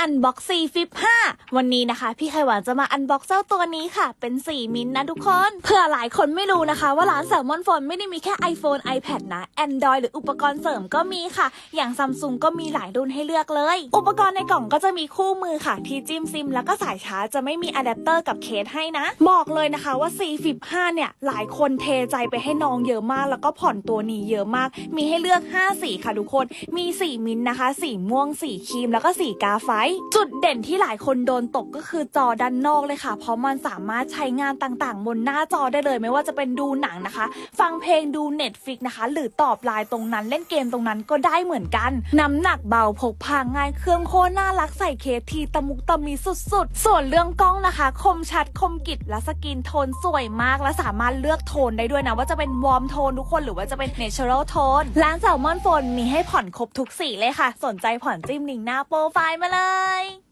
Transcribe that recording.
อันบ็อกซีฟิป5วันนี้นะคะ พี่ไขหวานจะมาอันบ็อกเจ้าตัวนี้ค่ะ เป็น 4 มินท์นะทุกคน เพื่อหลายคนไม่รู้นะคะ ว่าร้านแซลมอนโฟนไม่ได้มีแค่ iPhone iPad นะ Android หรืออุปกรณ์เสริมก็มีค่ะ อย่างซัมซุงก็มีหลายรุ่นให้เลือกเลย อุปกรณ์ในกล่องก็จะมีคู่มือค่ะ ที่จิ้มซิม แล้วก็สายชาร์จจะไม่มีอะแดปเตอร์กับเคสให้นะ บอกเลยนะคะว่า C Flip 5เนี่ยหลายคนเทใจไปให้น้องเยอะมาก แล้วก็ผ่อนตัวนี้เยอะมาก มีให้เลือก5สีค่ะทุกคน มีสีมินท์นะคะ สีม่วงสีครีมแล้วก็สีกาไฟจุดเด่นที่หลายคนโดนตกก็คือจอด้านนอกเลยค่ะ เพราะมันสามารถใช้งานต่างๆ บนหน้าจอได้เลย ไม่ว่าจะเป็นดูหนังนะคะ ฟังเพลงดู Netflix นะคะ หรือตอบไลน์ตรงนั้นเล่นเกมตรงนั้นก็ได้เหมือนกัน น้ำหนักเบาพกพาง่ายเครื่องโคตรน่ารักใส่เคสทีตะมุกตะมีสุดๆ ส่วนเรื่องกล้องนะคะ คมชัดคมกิดและสกินโทนสวยมากและสามารถเลือกโทนได้ด้วยนะ ว่าจะเป็นวอร์มโทนทุกคนหรือว่าจะเป็น natural tone ร้านแซลมอนโฟนมีให้ผ่อนครบทุกสีเลยค่ะ สนใจผ่อนจิ้มลิงก์หน้าโปรไฟล์มาเลยバイ